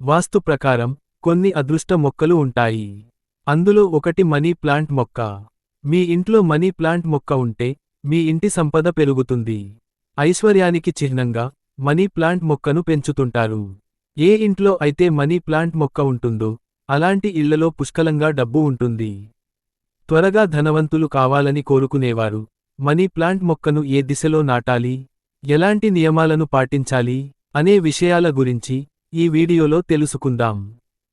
వాస్తు ప్రకారం కొన్ని అదృష్ట మొక్కలు ఉంటాయి. అందులో ఒకటి మనీ ప్లాంట్ మొక్క. మీ ఇంట్లో మనీ ప్లాంట్ మొక్క ఉంటే మీ ఇంటి సంపద పెరుగుతుంది. ఐశ్వర్యానికి చిహ్నంగా మనీ ప్లాంట్ మొక్కను పెంచుతుంటారు. ఏ ఇంట్లో అయితే మనీ ప్లాంట్ మొక్క ఉంటుందో అలాంటి ఇళ్ళలో పుష్కలంగా డబ్బు ఉంటుంది. త్వరగా ధనవంతులు కావాలని కోరుకునేవారు. మనీ ప్లాంట్ మొక్కను ఏ దిశలో నాటాలి? ఎలాంటి నియమాలను పాటించాలి? అనే విషయాల గురించి ఈ వీడియోలో తెలుసుకుందాం.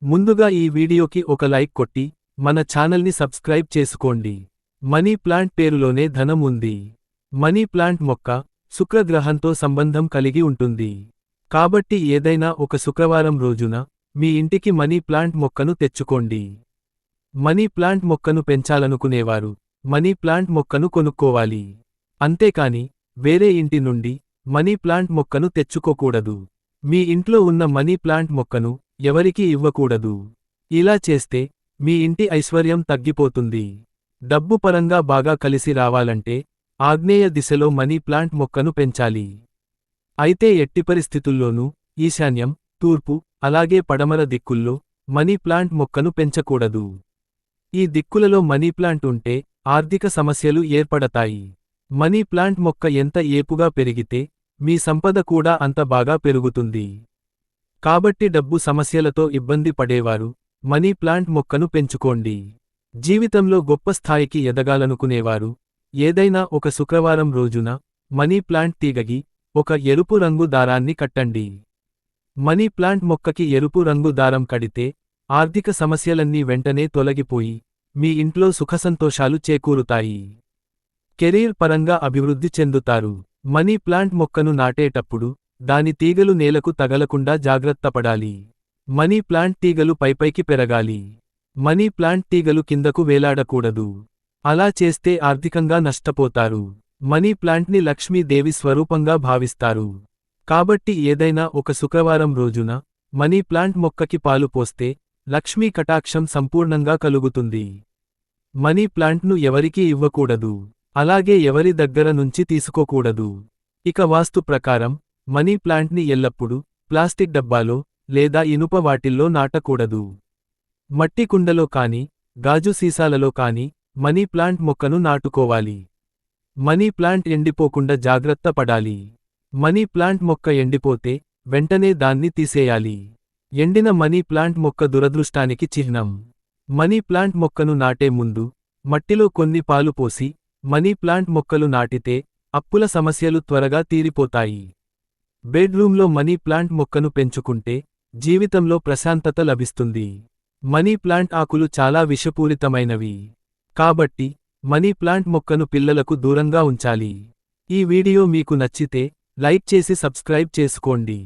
ముందుగా ఈ వీడియోకి ఒక లైక్ కొట్టి మన ఛానల్ని సబ్స్క్రైబ్ చేసుకోండి. మనీ ప్లాంట్ పేరులోనే ధనం ఉంది. మనీ ప్లాంట్ మొక్క శుక్రగ్రహంతో సంబంధం కలిగి ఉంటుంది. కాబట్టి ఏదైనా ఒక శుక్రవారం రోజున మీ ఇంటికి మనీ ప్లాంట్ మొక్కను తెచ్చుకోండి. మనీ ప్లాంట్ మొక్కను పెంచాలనుకునేవారు మనీ ప్లాంట్ మొక్కను కొనుక్కోవాలి. అంతేకాని వేరే ఇంటి నుండి మనీ ప్లాంట్ మొక్కను తెచ్చుకోకూడదు. మీ ఇంట్లో ఉన్న మనీ ప్లాంట్ మొక్కను ఎవరికీ ఇవ్వకూడదు. ఇలా చేస్తే మీ ఇంటి ఐశ్వర్యం తగ్గిపోతుంది. డబ్బు పరంగా బాగా కలిసి రావాలంటే ఆగ్నేయ దిశలో మనీ ప్లాంట్ మొక్కను పెంచాలి. అయితే ఎట్టి పరిస్థితుల్లోనూ ఈశాన్యం తూర్పు అలాగే పడమర దిక్కుల్లో మనీ ప్లాంట్ మొక్కను పెంచకూడదు. ఈ దిక్కులలో మనీ ప్లాంట్ ఉంటే ఆర్థిక సమస్యలు ఏర్పడతాయి. మనీ ప్లాంట్ మొక్క ఎంత ఏపుగా పెరిగితే మీ సంపద కూడా అంత బాగా పెరుగుతుంది. కాబట్టి డబ్బు సమస్యలతో ఇబ్బంది పడేవారు. మనీ ప్లాంట్ మొక్కను పెంచుకోండి. జీవితంలో గొప్ప స్థాయికి ఎదగాలనుకునేవారు. ఏదైనా ఒక శుక్రవారం రోజున మనీ ప్లాంట్ తీగగి ఒక ఎరుపు రంగు దారాన్ని కట్టండి. మనీ ప్లాంట్ మొక్కకి ఎరుపు రంగు దారం కడితే ఆర్థిక సమస్యలన్నీ వెంటనే తొలగిపోయి మీ ఇంట్లో సుఖసంతోషాలు చేకూరుతాయి. కెరీర్ పరంగా అభివృద్ధి చెందుతారు. మనీ ప్లాంట్ మొక్కను నాటేటప్పుడు దాని తీగలు నేలకు తగలకుండా జాగ్రత్తపడాలి మనీ ప్లాంట్ తీగలు పైపైకి పెరగాలి. మనీ ప్లాంట్ తీగలు కిందకు వేలాడకూడదు. అలా చేస్తే ఆర్థికంగా నష్టపోతారు. మనీ ప్లాంట్ని లక్ష్మీదేవి స్వరూపంగా భావిస్తారు. కాబట్టి ఏదైనా ఒక శుక్రవారం రోజున మనీ ప్లాంట్ మొక్కకి పాలు పోస్తే లక్ష్మీ కటాక్షం సంపూర్ణంగా కలుగుతుంది. మనీ ప్లాంట్ను ఎవరికీ ఇవ్వకూడదు. అలాగే ఎవరి దగ్గర నుంచి తీసుకోకూడదు. ఇక వాస్తు ప్రకారం మనీ ప్లాంట్ని ఎల్లప్పుడూ ప్లాస్టిక్ డబ్బాలో లేదా ఇనుప వాటిల్లో నాటకూడదు. మట్టి కుండలో కాని గాజు సీసాలలో కాని మనీ ప్లాంట్ మొక్కను నాటుకోవాలి. మనీ ప్లాంట్ ఎండిపోకుండా జాగ్రత్త పడాలి. మనీ ప్లాంట్ మొక్క ఎండిపోతే వెంటనే దాన్ని తీసేయాలి. ఎండిన మనీ ప్లాంట్ మొక్క దురదృష్టానికి చిహ్నం. మనీ ప్లాంట్ మొక్కను నాటే ముందు మట్టిలో కొన్ని పాలు పోసి మనీ ప్లాంట్ మొక్కలు నాటితే అప్పుల సమస్యలు త్వరగా తీరిపోతాయి. బెడ్రూమ్లో మనీ ప్లాంట్ మొక్కను పెంచుకుంటే జీవితంలో ప్రశాంతత లభిస్తుంది. మనీ ప్లాంట్ ఆకులు చాలా విషపూరితమైనవి. కాబట్టి మనీ ప్లాంట్ మొక్కను పిల్లలకు దూరంగా ఉంచాలి. ఈ వీడియో మీకు నచ్చితే లైక్ చేసి సబ్స్క్రైబ్ చేసుకోండి.